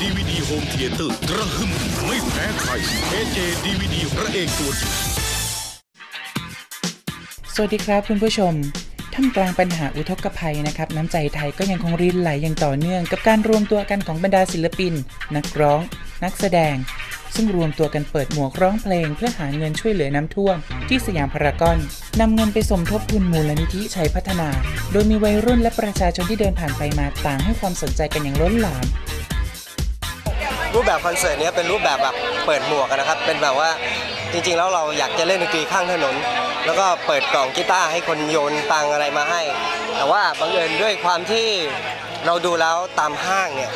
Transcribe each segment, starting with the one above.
DVD Home Theater กระหึ่มไม่แพ้ใคร AJ DVD พระเอกตัวจริงสวัสดีครับคุณผู้ชมท่ามกลางปัญหาอุทกภัยนะครับ น้ำใจไทยก็ยังคงรินไหลอย่างต่อเนื่อง กับการรวมตัวกันของบรรดาศิลปิน นักร้อง นักแสดง ซึ่งรวมตัวกันเปิดหมวกร้องเพลง เพื่อหาเงินช่วยเหลือน้ำท่วม ที่สยามพารากอนนำเงินไปสมทบทุนมูลนิธิชัยพัฒนา โดยมีวัยรุ่นและประชาชนที่เดินผ่านไปมาต่างให้ความสนใจกันอย่างล้นหลาม รูปแบบคอนเสิร์ตเนี้ยเป็นรูปแบบแบบเปิดหมวกอะนะครับ เป็นแบบว่าจริงๆ แล้วเราอยากจะเล่นดนตรีข้างถนน แล้วก็เปิดกล่องกีตาร์ให้คนโยนตังอะไรมาให้ แต่ว่าบังเอิญด้วยความที่เราดูแล้วตามห้างเนี่ย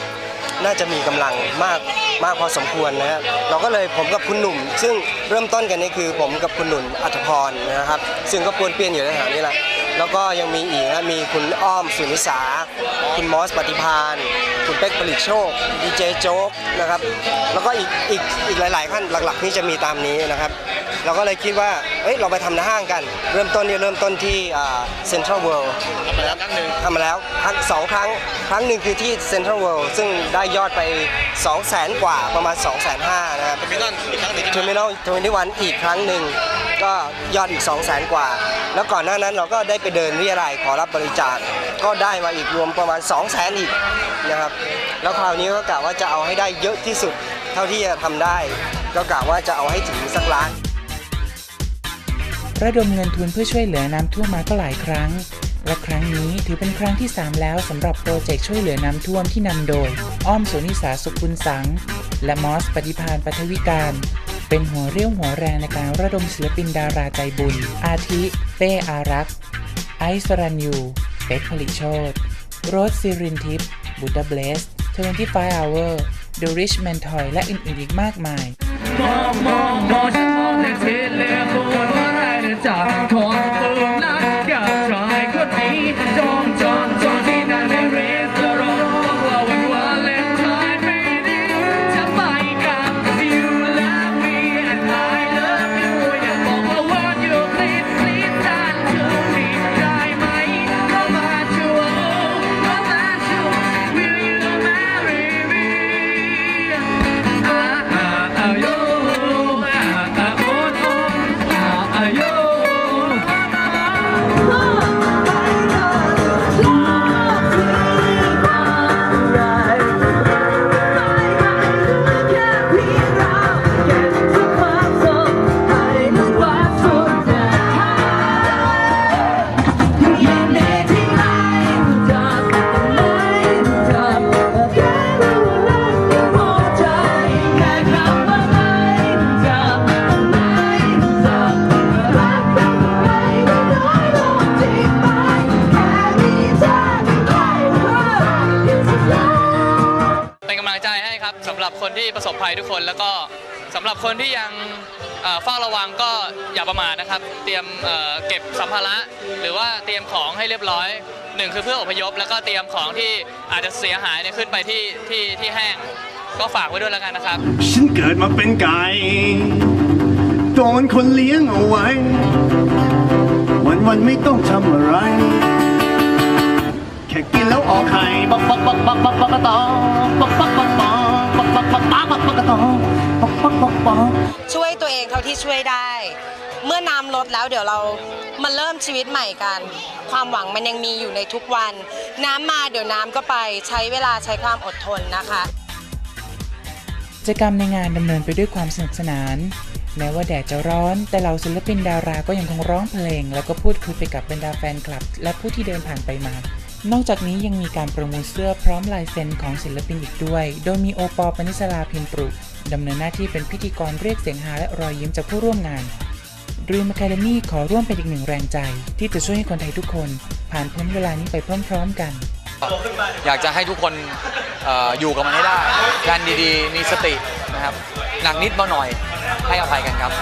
น่าจะมีกำลังมากมากพอสมควรนะครับเราก็เลยผมกับคุณหนุ่ม ซึ่งเริ่มต้นกันนี่คือผมกับคุณหนุ่มอัธพรนะครับ ซึ่งก็ปวนเปี้ยนอยู่ในแถวนี้แหละแล้วก็ยังมีอีกนะมีคุณอ้อมสุนิสา คุณมอสปฏิพานคุณเป๊กผลิตโชคดีเจโจ๊กนะครับแล้วก็อีกอีกอีกหลาย ๆ ขั้นหลักๆที่จะมีตามนี้นะครับ เราก็เลยคิดว่าเอ้ยเราไปทำในห้างกัน เริ่มต้นเนี่ยเริ่มต้นที่เซ็นทรัลเวิลด์ทำมาแล้วครั้งหนึ่งทำมาแล้วครั้งสองครั้ง ครั้งหนึ่งคือที่เซ็นทรัลเวิลด์ซึ่งได้ยอดไป 2 0 0 0 0 0กว่าประมาณ 2 5 0 0 0 0นะครับมิลอนอีกครั้งหนึ่งเทอร์มินอลทเวนตี้วันอีกครั้งหนึ่งก็ยอดอีก 2 0 0แสนกว่า แล้วก่อนหน้านั้นเราก็ได้ไปเดินเรียรายขอรับบริจาคก็ได้มาอีกรวมประมาณ 2 0 0แสนอีกนะครับแล้วคราวนี้ก็กะว่าจะเอาให้ได้เยอะที่สุด เท่าที่จะทำได้ ก็กะว่าจะเอาให้ถึงสักล้าน ระดมเงินทุนเพื่อช่วยเหลือน้ำท่วมมาก็หลายครั้ง และครั้งนี้ถือเป็นครั้งที่ 3 แล้วสำหรับโปรเจกต์ช่วยเหลือน้ำท่วมที่นำโดย อ้อมสุนิสาสุขุลสัง และมอสปฏิพานปัทวิการ เป็นหัวเรี่ยวหัวแรงในการระดมศิลปินดาราใจบุญ อาทิเป้อารักษ์ไอซ์สรันยูเป็กผลิโชตโรสซิรินทิพย์บูดาเบลส25 hour The Rich Man Toy และอื่นๆอีกมากมาย คนที่ประสบภัยทุกคน แล้วก็สำหรับคนที่ยังเฝ้าระวังก็อย่าประมาทนะครับ เตรียมเเก็บสัมภาระหรือว่าเตรียมของให้เรียบร้อยหนึ่งคือเพื่ออพยพ แล้วก็เตรียมของที่อาจจะเสียหายเนี่ยขึ้นไปที่ที่ที่แห้งก็ฝากไว้ด้วยแล้วกันนะครับ ฉันเกิดมาเป็นไก่โดนคนเลี้ยงเอาไว้ วันวันไม่ต้องทำอะไร แค่กินแล้วออกไข่ปักปักปักปักปักปักตอปักปักปักปัก ปักปักกปักปักปักกะตอปักปักปักปักช่วยตัวเองเท่าที่ช่วยได้ เมื่อน้ำลดแล้วเดี๋ยวเรามาเริ่มชีวิตใหม่กัน ความหวังมันยังมีอยู่ในทุกวัน น้ำมาเดี๋ยวน้ำก็ไปใช้เวลาใช้ความอดทนนะคะกิจกรรมในงานดำเนินไปด้วยความสนุกสนาน แม้ว่าแดดจะร้อน แต่เหล่าศิลปินดาราก็ยังคงร้องเพลง แล้วก็พูดคุยไปกับบรรดาแฟนคลับ และผู้ที่เดินผ่านไปมา นอกจากนี้ยังมีการประมูลเสื้อพร้อมลายเซ็นของศิลปินอีกด้วย โดยมีโอปอลปนิสลาพิมปรุดำเนินหน้าที่เป็นพิธีกรเรียกเสียงฮาและรอยยิ้มจากผู้ร่วมงาน Dream Academy ขอร่วมเป็นอีกหนึ่งแรงใจ ที่จะช่วยให้คนไทยทุกคน ผ่านพ้นเวลานี้ไปพร้อมๆกัน อยากจะให้ทุกคนเอออยู่กับมันให้ได้การดีๆ มีสตินะครับ หนักนิดเบาหน่อยให้อภัยกันครับ